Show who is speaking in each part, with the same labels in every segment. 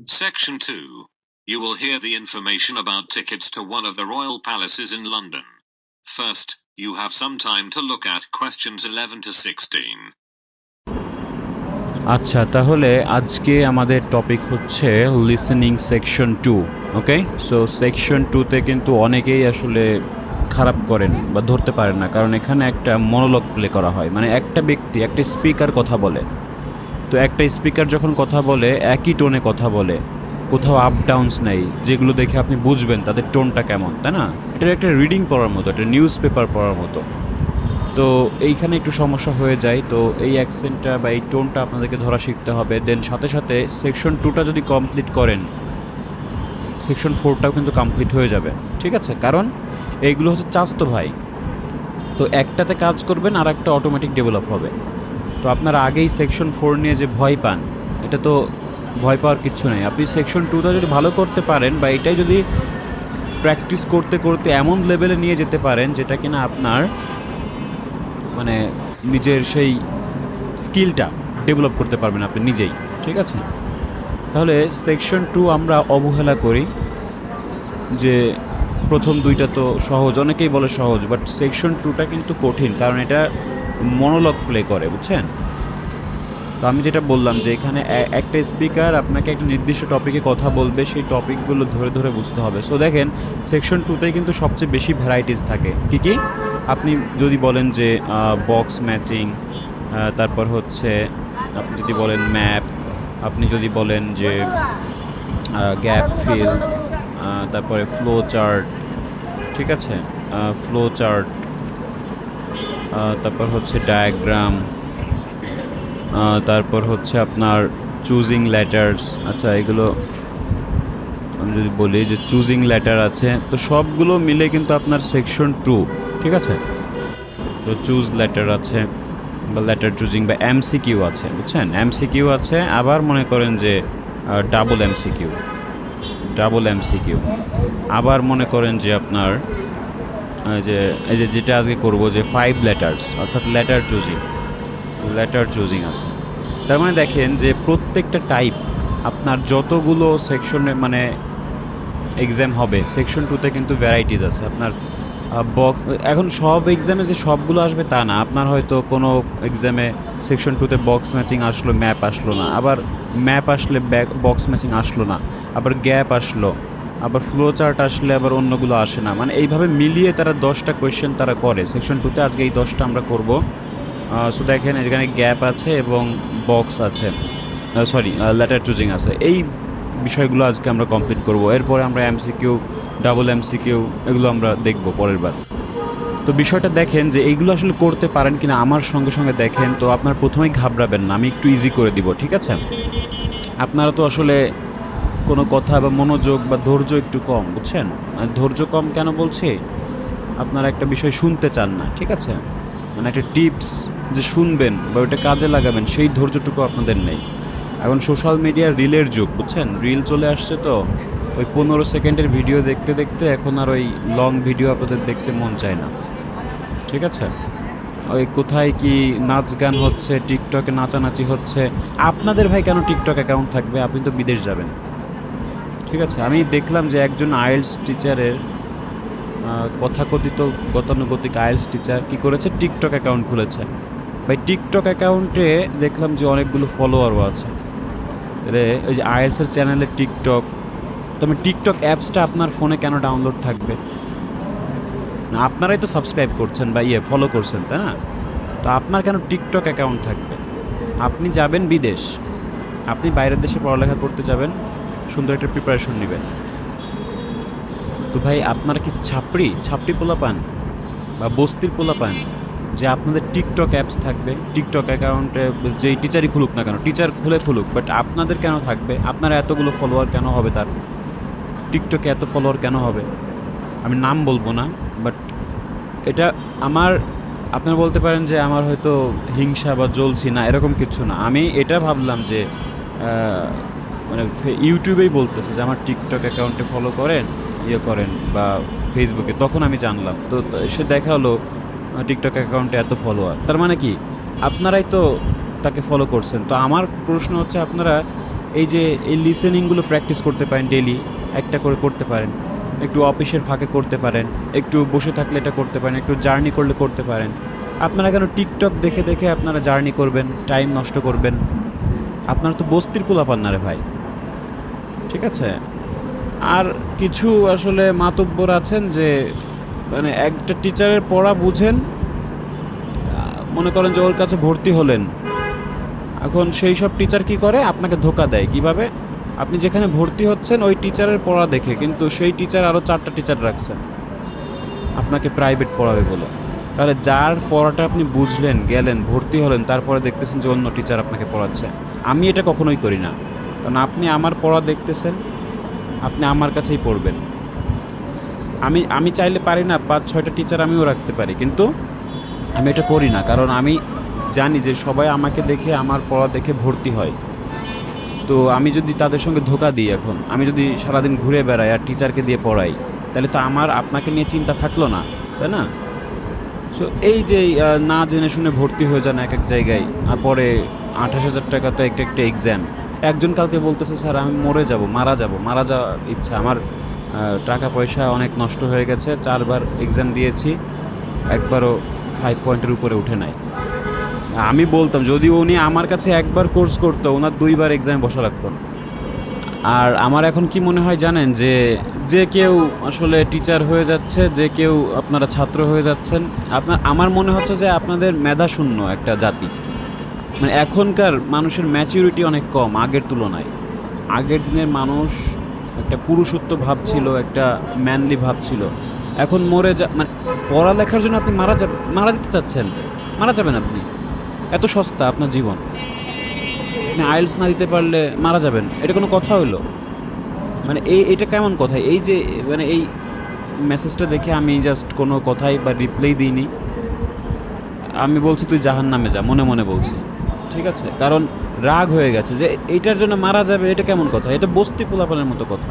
Speaker 1: Section 2. You will hear the information about tickets to one of the royal palaces in London. First, you have some time to look at questions 11 to 16.
Speaker 2: আচ্ছা তাহলে আজকে আমাদের topic হচ্ছে listening section two okay so section টুতে কিন্তু অনেকেই আসলে খারাপ করেন বা ধরতে পারেন না কারণ এখানে একটা মনোলগ প্লে করা হয় মানে একটা ব্যক্তি একটা স্পিকার কথা বলে তো একটা স্পিকার যখন কথা বলে, একই টোনে কথা বলে। কোথাও আপ ডাউনস নেই, যেগুলো দেখে আপনি বুঝবেন তাদের টোনটা কেমন, তাই না? এটা একটা রিডিং পড়ার মতো, একটা নিউজ পেপার পড়ার মতো। তো এইখানে একটু সমস্যা হয়ে যায়, তো এই অ্যাকসেন্টটা বা এই টোনটা আপনাদেরকে ধরা শিখতে হবে। দেন সাথে সাথে সেকশন টুটা যদি কমপ্লিট করেন সেকশন ফোরটাও কিন্তু কমপ্লিট হয়ে যাবে, ঠিক আছে? কারণ এইগুলো হচ্ছে চাস্তো ভাই। তো একটাতে কাজ করবেন আর একটা অটোমেটিক ডেভেলপ হবে। তো আপনারা আগেই সেকশন ফোর নিয়ে যে ভয় পান, এটা তো ভয় পাওয়ার কিচ্ছু নেই। আপনি সেকশন টুটা যদি ভালো করতে পারেন বা এটাই যদি প্র্যাকটিস করতে করতে এমন লেভেলে নিয়ে যেতে পারেন যেটা কিনা আপনার মানে নিজের সেই স্কিলটা ডেভেলপ করতে পারবেন আপনি নিজেই, ঠিক আছে? তাহলে সেকশন টু আমরা অবহেলা করি যে প্রথম দুইটা তো সহজ, অনেকেই বলে সহজ বাট সেকশন টুটা কিন্তু কঠিন, কারণ এটা মনোলগ প্লে করে, বুঝছেন? তো আমি যেটা বললাম যে এখানে একটা স্পিকার আপনাকে একটা নির্দিষ্ট টপিকে কথা বলবে, সেই টপিকগুলো ধরে ধরে বুঝতে হবে। সো দেখেন সেকশন টুতে কিন্তু সবচেয়ে বেশি ভ্যারাইটিস থাকে। কি কি? আপনি যদি বলেন যে বক্স ম্যাচিং তারপর হচ্ছে, আপনি যদি বলেন ম্যাপ আপনি যদি বলেন যে গ্যাপ ফিল তারপরে ফ্লো চার্ট ঠিক আছে? ফ্লো চার্ট তারপর হচ্ছে ডায়াগ্রাম তারপর হচ্ছে আপনার চুজিং লেটার্স আচ্ছা এগুলো আমি যদি বলি যে চুজিং লেটার আছে, তো সবগুলো মিলে কিন্তু আপনার সেকশন টু ঠিক আছে? তো চুজ লেটার আছে বা লেটার চুজিং বা এমসিকিউ আছে, বুঝছেন? এমসিকিউ আছে, আবার মনে করেন যে ডাবল এমসিকিউ ডাবল এমসিকিউ আবার মনে করেন যে আপনার যে, এই যে যেটা আজকে করব, যে ফাইভ লেটার্স অর্থাৎ লেটার চুজিং লেটার চুজিং আছে। তার মানে দেখেন যে প্রত্যেকটা টাইপ আপনার যতগুলো সেকশনে মানে এক্সাম হবে সেকশন টুতে কিন্তু ভ্যারাইটিস আছে। আপনার বক্স এখন সব এক্সামে যে সবগুলো আসবে তা না। আপনার হয়তো কোনো এক্সামে সেকশন টুতে বক্স ম্যাচিং আসলো ম্যাপ আসলো না। আবার ম্যাপ আসলে ব্যাক বক্স ম্যাচিং আসলো না। আবার গ্যাপ আসলো। আবার ফ্লো চার্ট আসলে আবার অন্যগুলো আসে না। মানে এইভাবে মিলিয়ে তারা দশটা কোয়েশ্চেন তারা করে। সেকশন টুতে আজকে এই দশটা আমরা করব। সো দেখেন এখানে গ্যাপ আছে এবং বক্স আছে। সরি লেটার চুজিং আছে। এই বিষয়গুলো আজকে আমরা কমপ্লিট করব। এরপরে আমরা এমসিকিউ ডাবল এমসিকিউ এগুলো আমরা দেখব পরের বার। তো বিষয়টা দেখেন যে এইগুলো আসলে করতে পারেন কিনা আমার সঙ্গে সঙ্গে দেখেন। তো আপনার প্রথমেই ঘাবড়াবেন না। আমি একটু ইজি করে দিব, ঠিক আছে? আপনারা তো আসলে কোনো কথা বা মনোযোগ বা ধৈর্য একটু কম, বুঝছেন? আর ধৈর্য কম কেন বলছি? আপনারা একটা বিষয় শুনতে চান না, ঠিক আছে? মানে একটা টিপস যে শুনবেন বা ওইটা কাজে লাগাবেন, সেই ধৈর্যটুকু আপনাদের নেই। এখন সোশ্যাল মিডিয়ার রিলের যুগ, বুঝছেন? রিল চলে আসছে তো, ওই পনেরো সেকেন্ডের ভিডিও দেখতে দেখতে এখন আর ওই লং ভিডিও আপনাদের দেখতে মন চায় না, ঠিক আছে? ওই কোথায় কি নাচ গান হচ্ছে, টিকটকে নাচানাচি হচ্ছে, আপনাদের ভাই কেন টিকটক অ্যাকাউন্ট থাকবে? আপনি তো বিদেশ যাবেন। ঠিক আছে? আমি দেখলাম যে একজন আইএলস টিচারের কথাকথিত গতানুগতিক আইএলস টিচার কি করেছে? টিকটক অ্যাকাউন্ট খুলেছে। ভাই, টিকটক অ্যাকাউন্টে দেখলাম যে অনেকগুলো ফলোয়ারও আছে। তাহলে ওই যে আইএলসের চ্যানেলে টিকটক তবে টিকটক অ্যাপসটা আপনার ফোনে কেন ডাউনলোড থাকবে? না, আপনারাই তো সাবস্ক্রাইব করছেন বা ইয়ে ফলো করছেন, তাই না? তো আপনার কেন টিকটক অ্যাকাউন্ট থাকবে? আপনি যাবেন বিদেশ। আপনি বাইরের দেশে পড়ালেখা করতে যাবেন। সুন্দর একটা প্রিপারেশন নেবেন। তো ভাই, আপনারা কি ছাপড়ি? ছাপড়ি পোলা পান বা বস্তির পোলা পান যে আপনাদের টিকটক অ্যাপস থাকবে। টিকটক অ্যাকাউন্টে যেই টিচারই খুলুক না কেন টিচার খুলে খুলুক বাট আপনাদের কেন থাকবে? আপনার এতগুলো ফলোয়ার কেন হবে তার? টিকটকে এত ফলোয়ার কেন হবে? আমি নাম বলব না বাট এটা আমার, আপনারা বলতে পারেন যে আমার হয়তো হিংসা বা জ্বলছি না, এরকম কিছু না। আমি এটা ভাবলাম যে মানে ইউটিউবেই বলতেছে যে আমার টিকটক অ্যাকাউন্টে ফলো করেন ইয়ে করেন বা ফেসবুকে তখন আমি জানলাম। তো সে দেখা হলো টিকটক অ্যাকাউন্টে এত ফলোয়ার তার মানে কি? আপনারাই তো তাকে ফলো করছেন। তো আমার প্রশ্ন হচ্ছে আপনারা এই যে এই লিসেনিংগুলো প্র্যাকটিস করতে পারেন ডেলি একটা করে করতে পারেন। একটু অফিসের ফাঁকে করতে পারেন, একটু বসে থাকলে এটা করতে পারেন, একটু জার্নি করলে করতে পারেন। আপনারা কেন টিকটক দেখে দেখে আপনারা জার্নি করবেন টাইম নষ্ট করবেন? আপনারা তো বস্তির পোলাপান না রে ভাই। ঠিক আছে? আর কিছু আসলে মাতব্বর আছেন যে মানে একটা টিচারের পড়া বুঝেন মনে করেন যে ওর কাছে ভর্তি হলেন। এখন সেই সব টিচার কি করে? আপনাকে ধোকা দেয়। কীভাবে? আপনি যেখানে ভর্তি হচ্ছেন, ওই টিচারের পড়া দেখে। কিন্তু সেই টিচার আরও চারটা টিচার রাখছেন। আপনাকে প্রাইভেট পড়াবে বলে। তাহলে যার পড়াটা আপনি বুঝলেন, গেলেন, ভর্তি হলেন, তারপরে দেখতেছেন যে অন্য টিচার আপনাকে পড়াচ্ছে। আমি এটা কখনোই করি না। কারণ আপনি আমার পড়া দেখতেছেন, আপনি আমার কাছেই পড়বেন। আমি আমি চাইলে পারি না, পাঁচ, ছয়টা টিচার আমিও রাখতে পারি, কিন্তু আমি এটা করি না, কারণ আমি জানি যে সবাই আমাকে দেখে, আমার পড়া দেখে ভর্তি হয়। তো আমি যদি তাদের সঙ্গে ধোকা দিই এখন, আমি যদি সারাদিন ঘুরে বেড়াই আর টিচারকে দিয়ে পড়াই, তাহলে তো আমার আপনাকে নিয়ে চিন্তা থাকল না, তাই না? সো এই যে না জেনে শুনে ভর্তি হয়ে যান এক এক জায়গায়, আর পরে আঠাশ হাজার টাকা তো একটা একটা এক্সাম একজন কালকে বলতেছে, স্যার, আমি মরে যাব, মারা যাব, মারা যাওয়ার ইচ্ছা, আমার টাকা পয়সা অনেক নষ্ট হয়ে গেছে, চারবার এক্সাম দিয়েছি, একবারও ফাইভ পয়েন্টের উপরে উঠে নাই। আমি বলতাম যদি উনি আমার কাছে একবার কোর্স করতো ওনার দুইবার এক্সামে বসা লাগতো আর আমার এখন কি মনে হয় জানেন, যে যে কেউ আসলে টিচার হয়ে যাচ্ছে, যে কেউ আপনারা ছাত্র হয়ে যাচ্ছেন, আপনার, আমার মনে হচ্ছে যে আপনাদের মেধাশূন্য একটা জাতি। মানে এখনকার মানুষের ম্যাচিউরিটি অনেক কম, আগের তুলনায়। আগের দিনের মানুষ একটা পুরুষত্ব ভাব ছিল, একটা ম্যানলি ভাব ছিল। এখন মরে যা মানে পড়ালেখার জন্য আপনি মারা যাবেন মারা যেতে চাচ্ছেন, মারা যাবেন আপনি। এত সস্তা আপনার জীবন। আপনি আইলস না দিতে পারলে মারা যাবেন। এটা কোনো কথা হলো মানে এই, এটা কেমন কথা? এই যে মানে এই মেসেজটা দেখে আমি জাস্ট কোনো কথাই বা রিপ্লাই দিইনি। আমি বলছি, তুই জাহান নামে যা। মনে মনে বলছি। ঠিক আছে? কারণ রাগ হয়ে গেছে যে এইটার জন্য মারা যাবে, এটা কেমন কথা? এটা বস্তি পোলাপানের মতো কথা।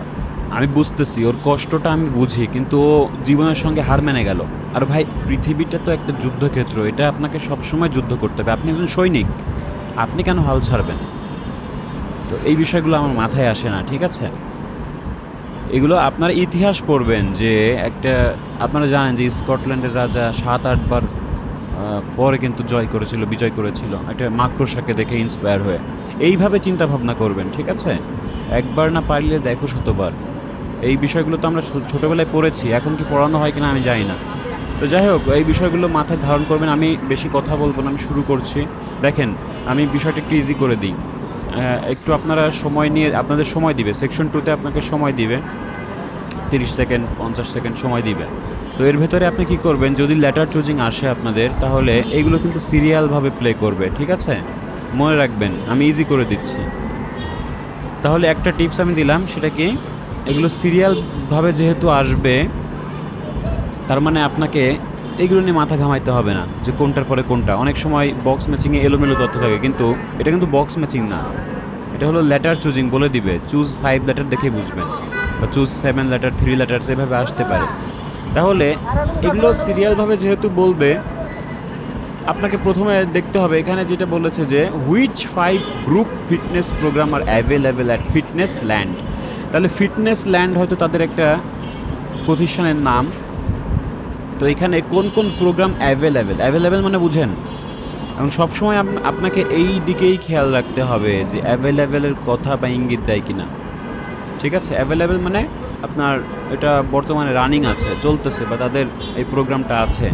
Speaker 2: আমি বুঝতেছি, ওর কষ্টটা আমি বুঝি, কিন্তু ও জীবনের সঙ্গে হার মেনে গেল। আর ভাই, পৃথিবীটা তো একটা যুদ্ধক্ষেত্র, এটা আপনাকে সবসময় যুদ্ধ করতে হবে। আপনি একজন সৈনিক, আপনি কেন হাল ছাড়বেন? তো এই বিষয়গুলো আমার মাথায় আসে না, ঠিক আছে? এগুলো আপনার ইতিহাস পড়বেন যে একটা, আপনারা জানেন যে স্কটল্যান্ডের রাজা সাত, আটবার পরে কিন্তু জয় করেছিল, বিজয় করেছিল। একটা মাকড়সাকে দেখে ইন্সপায়ার হয়ে। এইভাবে চিন্তা ভাবনা করবেন, ঠিক আছে? একবার না পারলে দেখো শতবার। এই বিষয়গুলো তো আমরা ছোটবেলায় পড়েছি, এখন কি পড়ানো হয় কিনা আমি জানি না। তো যাই হোক, এই বিষয়গুলো মাথায় ধারণ করবেন, আমি বেশি কথা বলব না, আমি শুরু করছি। দেখেন, আমি বিষয়টা একটু ইজি করে দিই। একটু আপনারা সময় নিয়ে, আপনাদের সময় দিবে। সেকশন টুতে আপনাকে সময় দিবে। তিরিশ সেকেন্ড, পঞ্চাশ সেকেন্ড সময় দিবে। তো এর ভেতরে আপনি কি করবেন? যদি লেটার চুজিং আসে আপনাদের, তাহলে এইগুলো কিন্তু সিরিয়ালভাবে প্লে করবে, ঠিক আছে? মনে রাখবেন, আমি ইজি করে দিচ্ছি। তাহলে একটা টিপস আমি দিলাম, সেটা কি? এগুলো সিরিয়ালভাবে যেহেতু আসবে, তার মানে আপনাকে এগুলো নিয়ে মাথা ঘামাইতে হবে না, যে কোনটার পরে কোনটা। অনেক সময় বক্স ম্যাচিংয়ে এলোমেলো তথ্য থাকে, কিন্তু এটা কিন্তু বক্স ম্যাচিং না। এটা হলো লেটার চুজিং বলে দিবে। চুজ ফাইভ লেটার দেখে বুঝবেন, বা choose seven letter three letter সেভাবে আসতে পারে। তাহলে এগুলো সিরিয়ালভাবে যেহেতু বলবে, আপনাকে প্রথমে দেখতে হবে, এখানে যেটা বলেছে যে which five group fitness program are available at fitness land তাহলে ফিটনেস ল্যান্ড হয়তো তাদের একটা প্রতিষ্ঠানের নাম। তো এখানে কোন কোন প্রোগ্রাম অ্যাভেলেবেল অ্যাভেলেবেল মানে বুঝেন এবং সবসময় আপ- আপনাকে এই দিকেই খেয়াল রাখতে হবে যে অ্যাভেলেবেলের কথা বা ইঙ্গিত দেয় কিনা। ঠিক আছে? অ্যাভেলেবেল মানে আপনার এটা বর্তমানে রানিং আছে, চলতেছে বা তাদের এই প্রোগ্রামটা আছে।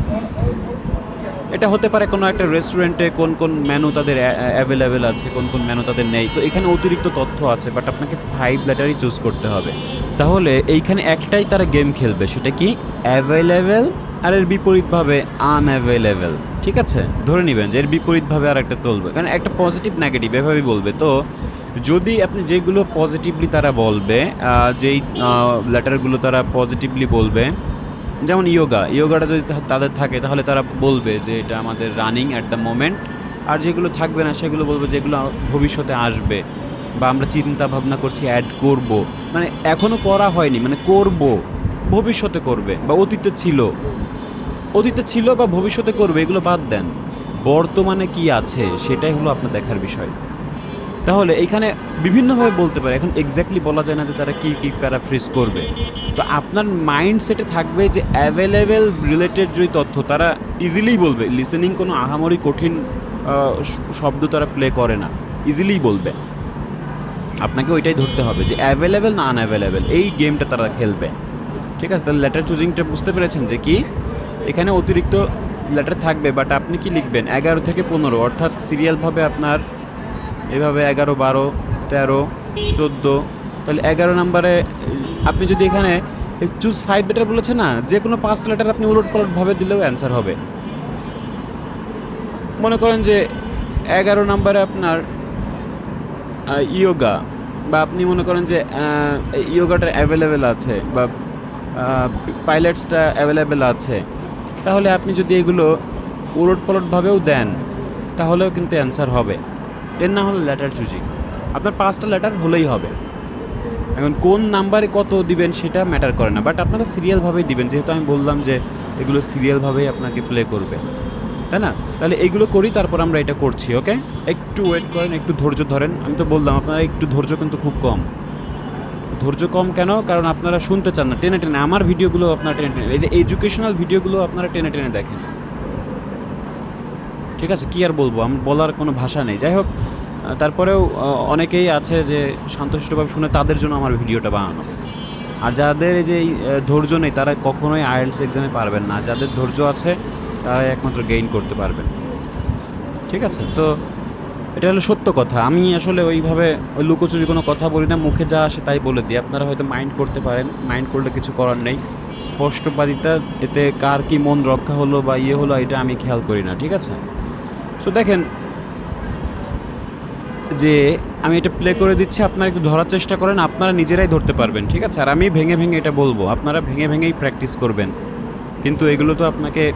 Speaker 2: এটা হতে পারে কোনো একটা রেস্টুরেন্টে কোন কোন মেনু তাদের অ্যাভেলেবেল আছে, কোন কোন মেনু তাদের নেই। তো এখানে অতিরিক্ত তথ্য আছে বাট আপনাকে ফাইভ লেটারই চুজ করতে হবে। তাহলে এইখানে একটাই তারা গেম খেলবে, সেটা কি? অ্যাভেলেবেল আর এর বিপরীতভাবে আনঅ্যাভেলেবেল ঠিক আছে? ধরে নেবেন যে এর বিপরীতভাবে আর একটা তুলবে কারণ একটা পজিটিভ নেগেটিভ এভাবেই বলবে। তো যদি আপনি যেগুলো পজিটিভলি তারা বলবে যেই লেটারগুলো তারা পজিটিভলি বলবে, যেমন ইয়োগা ইয়োগাটা যদি তাদের থাকে, তাহলে তারা বলবে যে এটা আমাদের রানিং অ্যাট দ্য মোমেন্ট আর যেগুলো থাকবে না, সেগুলো বলবে যেগুলো ভবিষ্যতে আসবে, বা আমরা চিন্তা ভাবনা করছি অ্যাড করব। মানে এখনও করা হয়নি মানে করব, ভবিষ্যতে করবে, বা অতীতে ছিল। অতীতে ছিল বা ভবিষ্যতে করবে, এগুলো বাদ দেন। বর্তমানে কি আছে, সেটাই হলো আপনার দেখার বিষয়। তাহলে এখানে বিভিন্নভাবে বলতে পারে, এখন এক্স্যাক্টলি বলা যায় না যে তারা কী কী প্যারাফ্রিজ করবে। তো আপনার মাইন্ড সেটে থাকবে যে অ্যাভেলেবেল রিলেটেড যে তথ্য, তারা ইজিলি বলবে। লিসেনিং কোনো আহামরি কঠিন শব্দ তারা প্লে করে না। ইজিলি বলবে। আপনাকে ওইটাই ধরতে হবে যে অ্যাভেলেবেল না আনঅ্যাভেলেবেল এই গেমটা তারা খেলবে। ঠিক আছে? তাহলে লেটার চুজিংটা বুঝতে পেরেছেন যে কি? এখানে অতিরিক্ত লেটার থাকবে বাট আপনি কি লিখবেন? এগারো থেকে পনেরো, অর্থাৎ সিরিয়ালভাবে আপনার এভাবে এগারো, বারো, তেরো, চোদ্দ, তাহলে এগারো নাম্বারে, আপনি যদি এখানে চুজ ফাইভ লেটার বলেছে না, যে কোনো পাঁচটা লেটার আপনি উলট পালটভাবে দিলেও অ্যান্সার হবে। মনে করেন যে এগারো নাম্বারে আপনার ইয়োগা বা আপনি মনে করেন যে ইয়োগাটা অ্যাভেলেবেল আছে, বা পাইলটসটা অ্যাভেলেবেল আছে, তাহলে আপনি যদি এগুলো উলট পালটভাবেও দেন, তাহলেও কিন্তু অ্যান্সার হবে। এর না হলে লেটার চুজিং আপনার পাঁচটা লেটার হলেই হবে। এখন কোন নাম্বারে কত দিবেন সেটা ম্যাটার করে না। বাট আপনারা সিরিয়ালভাবেই দিবেন। যেহেতু আমি বললাম যে এগুলো সিরিয়ালভাবেই আপনাকে প্লে করবে। তাই না? তাহলে এইগুলো করি, তারপর আমরা এটা করছি ওকে একটু ওয়েট করেন, একটু ধৈর্য ধরেন। আমি তো বললাম, আপনারা একটু ধৈর্য কিন্তু খুব কম। ধৈর্য কম কেন? কারণ আপনারা শুনতে চান না। টেনে টেনে, আমার ভিডিওগুলো আপনারা টেনে টেনে, এডুকেশনাল ভিডিওগুলো আপনারা টেনে টেনে দেখেন। ঠিক আছে? কি আর বলব? আমার বলার কোনো ভাষা নেই। যাই হোক তারপরেও অনেকেই আছে যে শান্তশিষ্টভাবে শুনে তাদের জন্য আমার ভিডিওটা বানানো। আর যাদের এই যে ধৈর্য নেই, তারা কখনোই আইএলস এক্সামে পারবেন না। যাদের ধৈর্য আছে তারা একমাত্র গেইন করতে পারবেন। ঠিক আছে? তো এটা হলো সত্য কথা। আমি আসলে ওইভাবে ওই লুকোচুরি কোনো কথা বলি না। মুখে যা আসে তাই বলে দিই। আপনারা হয়তো মাইন্ড করতে পারেন। মাইন্ড করলে কিছু করার নেই। স্পষ্টবাদিতা, এতে কার কি মন রক্ষা হলো বা ইয়ে হলো, এটা আমি খেয়াল করি না। ঠিক আছে? সো দেখেন যে আমি এটা প্লে করে দিচ্ছি, আপনারা একটু ধরার চেষ্টা করেন, আপনারা নিজেরাই ধরতে পারবেন, ঠিক আছে? আর আমি ভেঙে ভেঙে এটা বলব, আপনারা ভেঙে ভেঙেই প্র্যাকটিস করবেন। কিন্তু এগুলো তো আপনাকে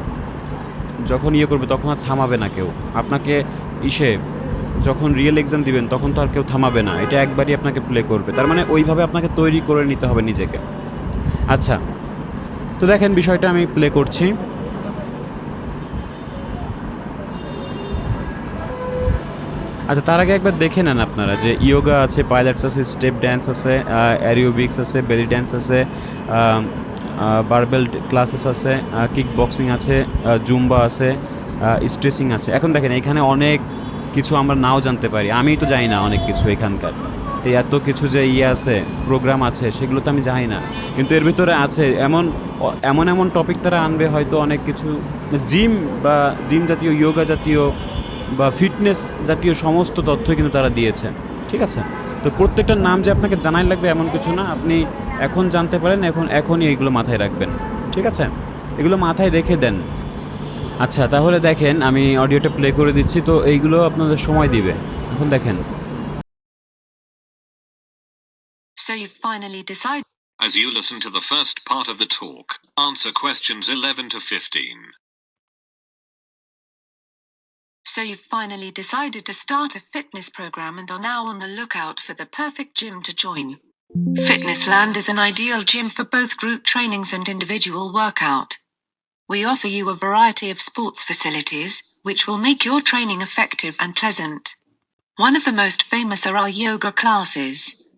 Speaker 2: যখন ইয়ে করবে, তখন আর থামাবে না কেউ। আপনাকে ইসে যখন রিয়েল এক্সাম দিবেন, তখন তো আর কেউ থামাবে না। এটা একবারই আপনাকে প্লে করবে। তার মানে ওইভাবে আপনাকে তৈরি করে নিতে হবে নিজেকে। আচ্ছা তো দেখেন বিষয়টা আমি প্লে করছি। আচ্ছা তার আগে একবার দেখে নেন আপনারা যে ইয়োগা আছে, পাইলটস আছে, স্টেপ ড্যান্স আছে অ্যারিওবিক্স আছে, বেলি ড্যান্স আছে বারবেল ক্লাসেস আছে কিক বক্সিং আছে জুম্বা আছে স্ট্রেসিং আছে। এখন দেখেন, এখানে অনেক কিছু আমরা নাও জানতে পারি। আমিই তো জানি না অনেক কিছু এখানকার। এই এত কিছু যে ইয়ে আছে, প্রোগ্রাম আছে, সেগুলো তো আমি জানি না। কিন্তু এর ভিতরে আছে, এমন এমন এমন টপিক তারা আনবে হয়তো অনেক কিছু জিম বা জিম জাতীয়, ইয়োগা জাতীয় বা ফিটনেস জাতীয় সমস্ত তথ্যই কিন্তু তারা দিয়েছে। ঠিক আছে? তো প্রত্যেকটার নাম যে আপনাকে জানাই লাগবে এমন কিছু না আপনি এখন জানতে পারেন এখন এখনই এইগুলো মাথায় রাখবেন। ঠিক আছে? এগুলো মাথায় রেখে দেন। আচ্ছা তাহলে দেখেন আমি অডিওটা প্লে করে দিচ্ছি তো এইগুলো আপনাদের সময় দিবে। এখন দেখেন।
Speaker 3: So you've finally decided
Speaker 1: As you listen to the first part of the talk, answer questions 11 to 15.
Speaker 3: So you've finally decided to start a fitness program and are now on the lookout for the perfect gym to join. Fitnessland is an ideal gym for both group trainings and individual workout. We offer you a variety of sports facilities, which will make your training effective and pleasant. One of the most famous are our yoga classes.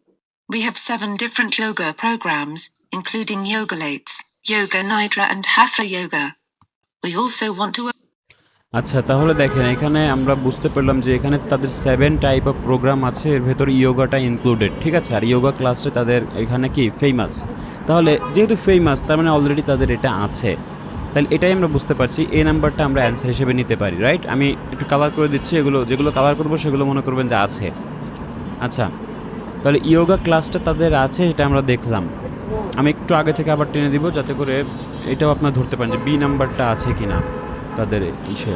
Speaker 3: We have seven different yoga programs, including Yogalates, Yoga Nidra, and Hatha Yoga. We also want to
Speaker 2: আচ্ছা তাহলে দেখেন, এখানে আমরা বুঝতে পারলাম যে এখানে তাদের সেভেন টাইপ অফ প্রোগ্রাম আছে, এর ভেতর ইয়োগাটা ইনক্লুডেড ঠিক আছে? আর ইয়োগা ক্লাসটা তাদের এখানে কি? ফেমাস তাহলে, যেহেতু ফেমাস তার মানে অলরেডি তাদের এটা আছে। তাহলে এটাই আমরা বুঝতে পারছি এই নাম্বারটা আমরা অ্যান্সার হিসেবে নিতে পারি রাইট আমি একটু কালার করে দিচ্ছি, এগুলো, যেগুলো কালার করব, সেগুলো মনে করবেন যে আছে। আচ্ছা তাহলে ইয়োগা ক্লাসটা তাদের আছে, এটা আমরা দেখলাম। আমি একটু আগে থেকে আবার টেনে দিব, যাতে করে এটাও আপনার ধরতে পারেন যে বি নাম্বারটা আছে কি না তাদের ইসে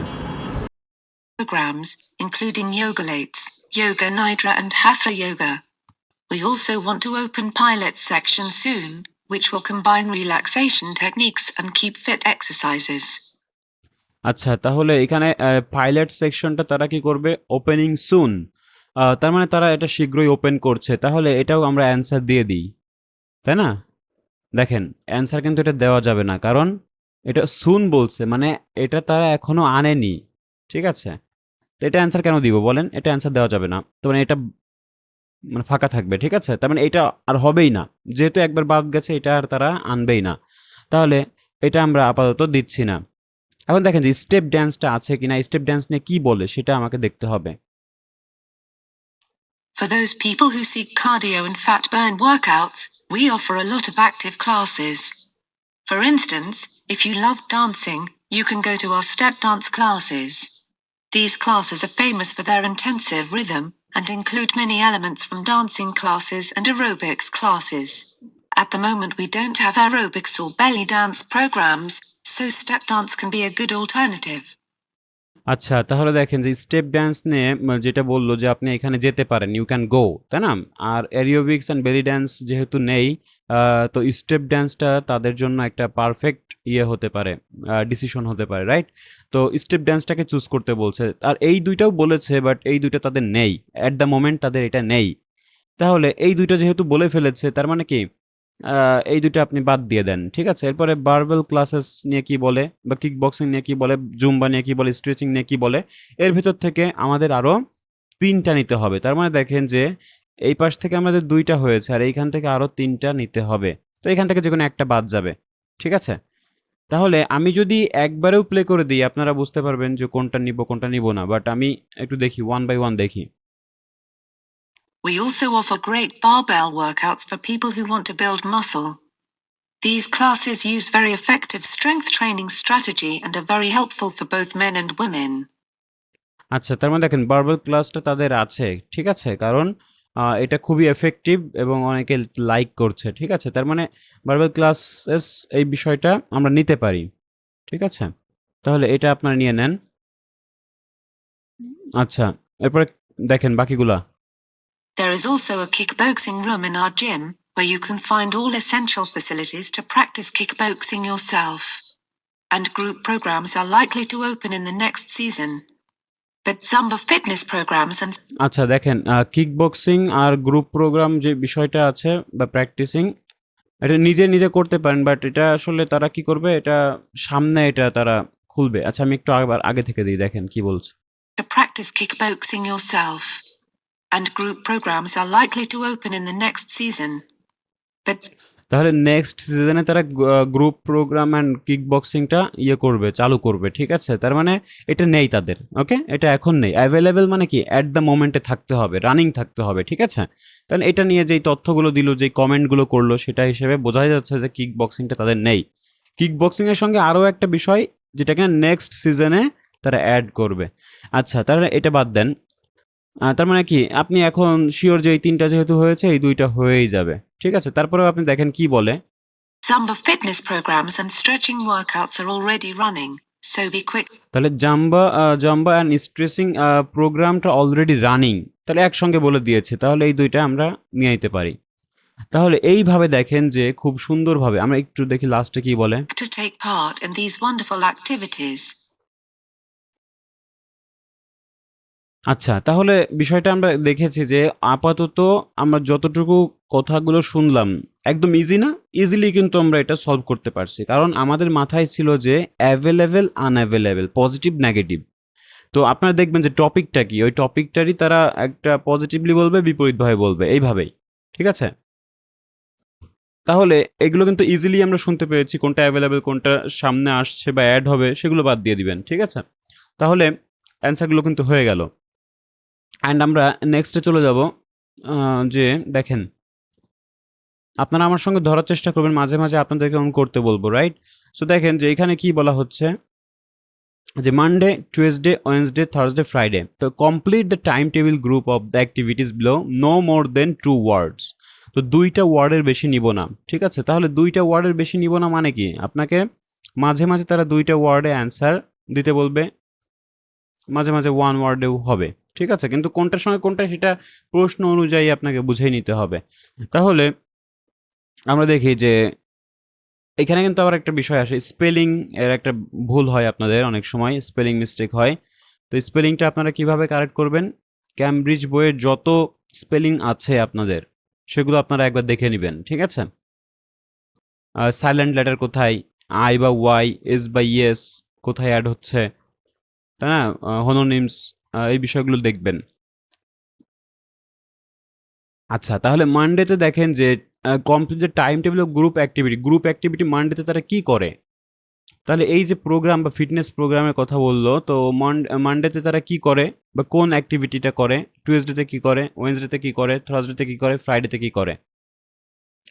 Speaker 3: programs, including Yogalates, Yoga Nidra, and Hatha Yoga. We also want to open pilot section soon, which will combine relaxation techniques and keep fit exercises.
Speaker 2: আচ্ছা তাহলে এখানে পাইলট সেকশনটা তারা কি করবে ওপেনিং সুন তার মানে তারা এটা শীঘ্রই ওপেন করছে তাহলে এটাও আমরা অ্যান্সার দিয়ে দিই তাই না দেখেন অ্যান্সার কিন্তু এটা দেওয়া যাবে না কারণ এটা সুন বলছে মানে এটা তারা এখনও আনেনি ঠিক আছে? তো এটা অ্যান্সার কেন দিব বলেন? এটা অ্যান্সার দেওয়া যাবে না। তো মানে এটা মানে ফাঁকা থাকবে ঠিক আছে? তার মানে এটা আর হবেই না। যেহেতু একবার বাদ গেছে এটা আর তারা আনবেই না। তাহলে এটা আমরা আপাতত দিচ্ছি না। এখন দেখেন যে স্টেপ ড্যান্সটা আছে কিনা স্টেপ ড্যান্স নিয়ে কি বলে সেটা আমাকে দেখতে হবে।
Speaker 3: For those people who seek cardio and fat burn workouts, we offer a lot of active classes. For instance, if you love dancing, you can go to our step dance classes. These classes are famous for their intensive rhythm and include many elements from dancing classes and aerobics classes. At the moment, we don't have aerobics or belly dance programs, so step dance can be a good alternative.
Speaker 2: আচ্ছা তাহলে দেখেন যে step dance নিয়ে উম, যেটা বললো যে আপনি এখানে যেতে পারেন ইউ ক্যান গো তাই না আর অ্যারিওবিক্স অ্যান্ড বেলি ড্যান্স যেহেতু নেই আহ, তো স্টেপ ড্যান্সটা তাদের জন্য একটা পারফেক্ট ইয়ে হতে পারে ডিসিশন হতে পারে রাইট তো স্টেপ ড্যান্সটাকে চুজ করতে বলছে। আর এই দুইটাও বলেছে বাট এই দুইটা তাদের নেই। অ্যাট দ্য মোমেন্ট তাদের এটা নেই। তাহলে এই দুইটা যেহেতু বলে ফেলেছে, তার মানে কি? এই দুটো আপনি বাদ দিয়ে দেন, ঠিক আছে? এরপরে বারবেল ক্লাসেস নিয়ে কি বলে বা কিক বক্সিং নিয়ে কি বলে জুম্বা নিয়ে কি বলে স্ট্রেচিং নিয়ে কি বলে, এর ভিতর থেকে আমাদের আরও তিনটা নিতে হবে। তার মানে দেখেন যে এই পাশ থেকে আমাদের দুইটা হয়েছে আর এইখান থেকে আরও তিনটা নিতে হবে তো এখান থেকে যে কোনো একটা বাদ যাবে ঠিক আছে তাহলে আমি যদি একবারেও প্লে করে দিই আপনারা বুঝতে পারবেন যে কোনটা নিব কোনটা নিব না বাট আমি একটু দেখি ওয়ান বাই ওয়ান দেখি
Speaker 3: We also offer great barbell workouts for people who want to build muscle. These classes use very effective strength training strategy and are very helpful for both men and women.
Speaker 2: আচ্ছা তার মানে দেখেন barbell ক্লাসটা তাদের আছে ঠিক আছে কারণ এটা খুবই এফেক্টিভ এবং অনেকে লাইক করছে ঠিক আছে তার মানে বারবেল ক্লাসেস এই বিষয়টা আমরা নিতে পারি ঠিক আছে তাহলে এটা আপনারা নিয়ে নেন আচ্ছা এরপরে দেখেন বাকিগুলা
Speaker 3: There is also a kickboxing room in our gym where you can find all essential facilities to practice kickboxing yourself. And group programs are likely to open in the next season.
Speaker 2: আচ্ছা দেখেন kick boxing আর group programme যে বিষয়টা আছে বা practising এটা নিজে নিজে করতে পারেন বাট এটা আসলে তারা কি করবে এটা সামনে এটা তারা খুলবে আচ্ছা আমি একটু আবার আগে থেকে দিই দেখেন কি বলছে
Speaker 3: to practice kickboxing yourself. And group programs are likely to open in the next season. But
Speaker 2: তাহলে নেক্সট সিজনে তারা গ্রুপ প্রোগ্রাম অ্যান্ড কিক বক্সিংটা ইয়ে করবে, চালু করবে, ঠিক আছে? তার মানে এটা নেই তাদের ওকে এটা এখন নেই। অ্যাভেলেবেল মানে কি? অ্যাট দ্য মোমেন্টে থাকতে হবে রানিং থাকতে হবে, ঠিক আছে? তাহলে এটা নিয়ে যেই তথ্যগুলো দিল, যেই কমেন্টগুলো করল, সেটা হিসেবে বোঝাই যাচ্ছে যে কিক বক্সিংটা তাদের নেই। কিক বক্সিংয়ের সঙ্গে আরও একটা বিষয়, যেটাকে নেক্সট সিজনে তারা অ্যাড করবে। আচ্ছা তাহলে এটা বাদ দেন। তার মানে কি আপনি এখন শিওর যে এই তিনটা যেহেতু হয়েছে এই দুইটা হয়েই যাবে। ঠিক আছে? তারপরেও আপনি দেখেন কি বলে।
Speaker 3: Zumba fitness programs and stretching workouts are already running, so be quick.
Speaker 2: তাহলে জাম্বা জাম্বা অ্যান্ড স্ট্রেসিং প্রোগ্রামটা অলরেডি রানিং তাহলে একসঙ্গে বলে দিয়েছে তাহলে এই দুইটা আমরা নিয়ে নিতে পারি। তাহলে এইভাবে দেখেন যে খুব সুন্দরভাবে আমরা একটু দেখি লাস্টে কি বলে।
Speaker 3: To take part in these wonderful activities.
Speaker 2: আচ্ছা তাহলে বিষয়টা আমরা দেখেছি যে আপাতত আমরা যতটুকু কথাগুলো শুনলাম, একদম ইজি না? ইজিলি কিন্তু আমরা এটা সলভ করতে পারছি। কারণ আমাদের মাথায় ছিল যে অ্যাভেলেবেল আনঅ্যাভেলেবেল পজিটিভ নেগেটিভ তো আপনারা দেখবেন যে টপিকটা কি? ওই টপিকটারই তারা একটা পজিটিভলি বলবে, বিপরীতভাবে বলবে। এইভাবেই। ঠিক আছে? তাহলে এগুলো কিন্তু ইজিলি আমরা শুনতে পেরেছি, কোনটা অ্যাভেলেবেল কোনটা সামনে আসছে বা অ্যাড হবে, সেগুলো বাদ দিয়ে দিবেন। ঠিক আছে? তাহলে অ্যান্সারগুলো কিন্তু হয়ে গেল। অ্যান্ড আমরা নেক্সটে চলে যাব যে দেখেন, আপনারা আমার সঙ্গে ধরার চেষ্টা করবেন, মাঝে মাঝে আপনাদেরকে অন করতে বলব রাইট সো দেখেন যে এখানে কি বলা হচ্ছে, যে Monday Tuesday Wednesday Thursday Friday তো complete the time table group of the activities below no more than two words তো দুইটা ওয়ার্ডের বেশি নিব না, ঠিক আছে? তাহলে দুইটা ওয়ার্ডের বেশি নিব না মানে কি? আপনাকে মাঝে মাঝে তারা দুইটা ওয়ার্ডে অ্যান্সার দিতে বলবে, মাঝে মাঝে ওয়ান ওয়ার্ডেও হবে। ঠিক আছে? কিন্তু কোনটার সঙ্গে কোনটা সেটা প্রশ্ন অনুযায়ী আপনাকে বুঝে নিতে হবে। তাহলে আমরা দেখি যে এখানে কিন্তু আবার একটা বিষয় আসে। স্পেলিং এর একটা ভুল হয় আপনাদের অনেক সময়। স্পেলিং মিস্টেক হয়। তো স্পেলিংটা আপনারা কীভাবে কারেক্ট করবেন? ক্যামব্রিজ বইয়ের যত স্পেলিং আছে আপনাদের, সেগুলো আপনারা একবার দেখে নেবেন, ঠিক আছে? সাইলেন্ট লেটার কোথায়? আই বা ওয়াই এস বা ইয়েস কোথায় অ্যাড হচ্ছে? তাই না? হনোনিমস এই বিষয়গুলো দেখবেন। আচ্ছা তাহলে মানডেতে দেখেন যে কমপ্লিট যে time table group activity group activity মানডেতে তারা কি করে? তাহলে এই যে প্রোগ্রাম বা ফিটনেস প্রোগ্রামের কথা বলল, তো মানডেতে তারা কি করে বা কোন অ্যাক্টিভিটিটা করে? টুয়েসডেতে কি করে? ওয়েনসডেতে কি করে? থার্সডেতে কি করে? ফ্রাইডেতে কি করে?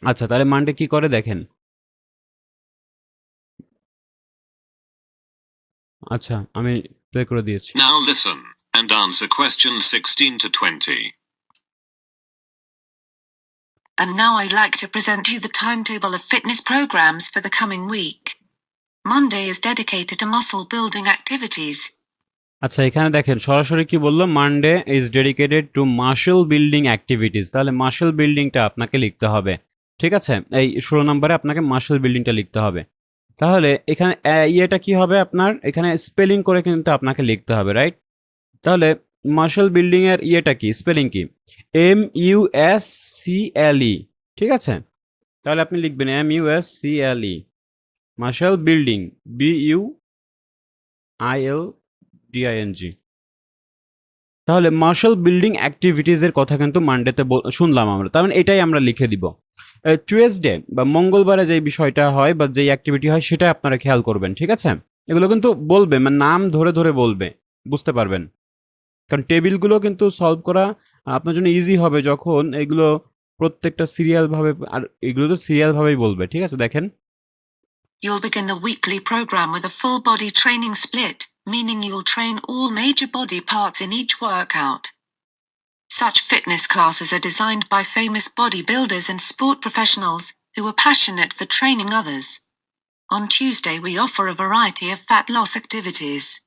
Speaker 2: আচ্ছা তাহলে মানডে কি করে দেখেন? আচ্ছা আমি প্লে করে দিয়েছি।
Speaker 1: And answer questions 16 to 20.
Speaker 3: And now I'd like to present you the timetable of fitness programs for the coming week. Monday is dedicated to muscle building activities.
Speaker 2: আচ্ছা এখানে দেখেন সরাসরি কি বলল Monday is dedicated to muscle building activities তাহলে muscle বিল্ডিংটা আপনাকে লিখতে হবে। ঠিক আছে? এই ষোলো নম্বরে আপনাকে মার্শাল বিল্ডিংটা লিখতে হবে। তাহলে এখানে ইয়েটা কি হবে আপনার? এখানে স্পেলিং করে কিন্তু আপনাকে লিখতে হবে রাইট তাহলে মার্শাল বিল্ডিং এর ইয়েটা কি? স্পেলিং কি? M U S C L E ঠিক আছে? তাহলে আপনি লিখবেন M U S C L E muscle building B U I L D I N G তাহলে মার্শাল বিল্ডিং অ্যাক্টিভিটিজের কথা কিন্তু মানডেতে শুনলাম আমরা। তার মানে এটাই আমরা লিখে দিব। টুয়েসডে বা মঙ্গলবারে যে বিষয়টা হয় বা যেই অ্যাক্টিভিটি হয় সেটা আপনারা খেয়াল করবেন, ঠিক আছে? এগুলো কিন্তু বলবে মানে নাম ধরে ধরে বলবে, বুঝতে পারবেন। কারণ টেবিলগুলো কিন্তু সলভ করা আপনার জন্য ইজি হবে যখন এগুলো প্রত্যেকটা সিরিয়ালভাবে আর এগুলো তো সিরিয়ালভাবেই বলবে ঠিক আছে দেখেন
Speaker 3: You'll begin the weekly program with a full body training split, meaning you'll train all major body parts in each workout. Such fitness classes are designed by famous bodybuilders and sport professionals who are passionate for training others. On Tuesday, we offer a variety of fat loss activities.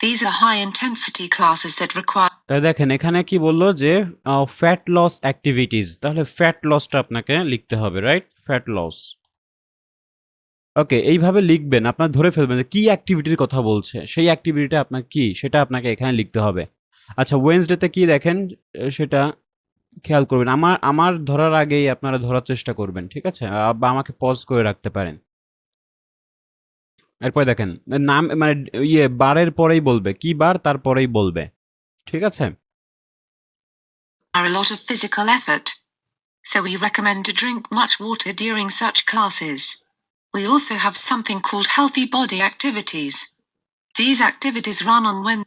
Speaker 3: These are high intensity classes that require
Speaker 2: তাই দেখেন, এখানে কি বলল যে fat loss activities তাহলে fat লসটা আপনাকে লিখতে হবে রাইট ফ্যাট লস ওকে এইভাবে লিখবেন, আপনার ধরে ফেলবেন যে, কি অ্যাক্টিভিটির কথা বলছে? সেই অ্যাক্টিভিটিটা আপনার কি? সেটা আপনাকে এখানে লিখতে হবে। আচ্ছা ওয়েনসডেতে কি দেখেন? সেটা খেয়াল করবেন। আমার আমার ধরার আগেই আপনারা ধরার চেষ্টা করবেন, ঠিক আছে? বা আমাকে পজ করে রাখতে পারেন। এরপরে দেখেন নাম মানে ইয়ে বারের পরেই বলবে কি বার তারপরেই বলবে ঠিক আছে
Speaker 3: a lot of physical effort. So we recommend to drink much water during such classes. We also have something called healthy body activities. These activities run on when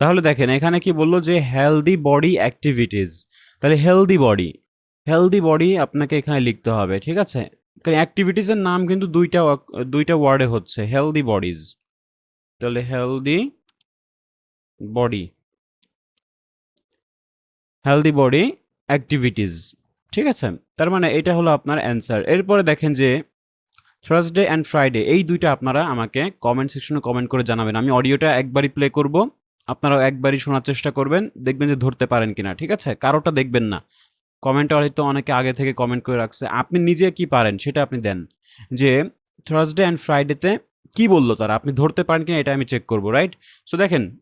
Speaker 2: তাহলে দেখেন এখানে কি বলল যে হেলদি বডি অ্যাক্টিভিটিস তাহলে healthy body healthy body আপনাকে এখানে লিখতে হবে ঠিক আছে কারণ অ্যাক্টিভিটিসের নাম কিন্তু দুইটা দুইটা ওয়ার্ডে হচ্ছে হেলদি বডিজ তাহলে healthy body healthy body activities ঠিক আছে? তার মানে এটা হলো আপনার অ্যান্সার এরপরে দেখেন যে থার্সডে অ্যান্ড ফ্রাইডে এই দুইটা আপনারা আমাকে কমেন্ট সেকশনে কমেন্ট করে জানাবেন। আমি অডিওটা একবারই প্লে করব, আপনারাও একবারই শোনার চেষ্টা করবেন, দেখবেন যে ধরতে পারেন কিনা, ঠিক আছে? কারোটা দেখবেন না। কমেন্টে হয়তো অনেকে আগে থেকে কমেন্ট করে রাখছে। আপনি নিজে কি পারেন সেটা আপনি দেন। যে থার্সডে অ্যান্ড ফ্রাইডেতে কি বলল তারা? আপনি ধরতে পারেন কিনা এটা আমি চেক করব রাইট সো দেখেন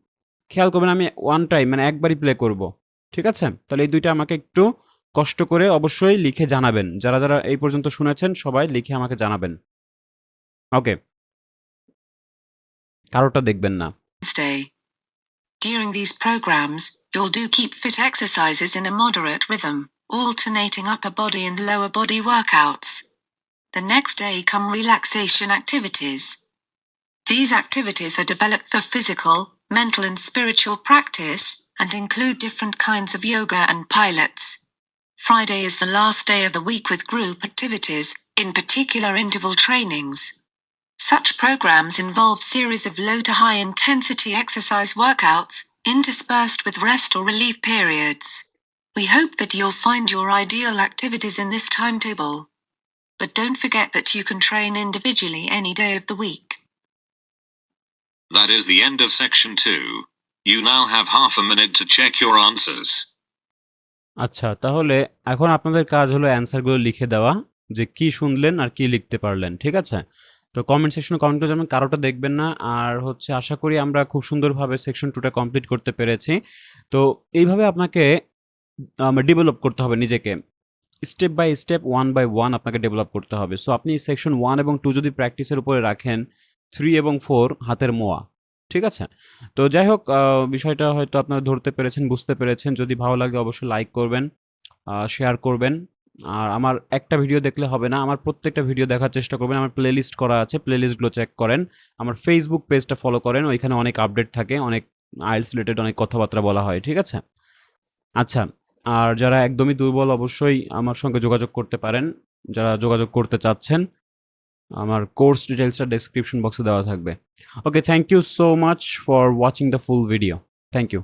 Speaker 2: খেয়াল করবেন আমি ওয়ান টাইম মানে একবারই প্লে করব ঠিক আছে? তাহলে এই দুইটা আমাকে একটু কষ্ট করে অবশ্যই লিখে জানাবেন। যারা যারা এই পর্যন্ত শুনেছেন সবাই লিখে আমাকে জানাবেন। ওকে কারোটা দেখবেন না।
Speaker 3: During these programs, you'll do keep fit exercises in a moderate rhythm, alternating upper body and lower body workouts. The next day come relaxation activities. These activities are developed for physical, mental, and spiritual practice and include different kinds of yoga and pilates. Friday is the last day of the week with group activities, in particular interval trainings. Such programs involve series of low to high intensity exercise workouts, interspersed with rest or relief periods. We hope that you'll find your ideal activities in this timetable. But don't forget that you can train individually any day of the week.
Speaker 1: That is the end of section 2. You now have half a minute to check your answers.
Speaker 2: আচ্ছা তাহলে এখন আপনাদের কাজ হলো অ্যান্সারগুলো লিখে দেওয়া যে কি শুনলেন আর কি লিখতে পারলেন ঠিক আছে তো কমেন্ট সেকশনে কমেন্ট করে যাবেন কারোটা দেখবেন না আর হচ্ছে আশা করি আমরা খুব সুন্দরভাবে সেকশন টুটা কমপ্লিট করতে পেরেছি তো এইভাবে আপনাকে ডেভেলপ করতে হবে নিজেকে। Step by step one by one আপনাকে ডেভেলপ করতে হবে। সো আপনি সেকশন ওয়ান এবং টু যদি প্র্যাকটিসের উপরে রাখেন থ্রি এবং ফোর হাতের মোয়া, ঠিক আছে? তো যাই হোক বিষয়টা হয়তো আপনারা ধরতে পেরেছেন, বুঝতে পেরেছেন। যদি ভালো লাগে অবশ্যই লাইক করবেন শেয়ার করবেন। আর আমার একটা ভিডিও দেখলে হবে না, আমার প্রত্যেকটা ভিডিও দেখার চেষ্টা করবেন। আমার প্লেলিস্ট করা আছে প্লেলিস্টগুলো চেক করেন। আমার ফেসবুক পেজটা ফলো করেন, ওইখানে অনেক আপডেট থাকে, অনেক আইলস রিলেটেড অনেক কথাবার্তা বলা হয়, ঠিক আছে? আচ্ছা আর যারা একদমই দুর্বল অবশ্যই আমার সঙ্গে যোগাযোগ করতে পারেন। যারা যোগাযোগ করতে চাচ্ছেন, আমার কোর্স ডিটেলসটা ডেসক্রিপশন বক্সে দেওয়া থাকবে। Okay thank you so much for watching the full video thank you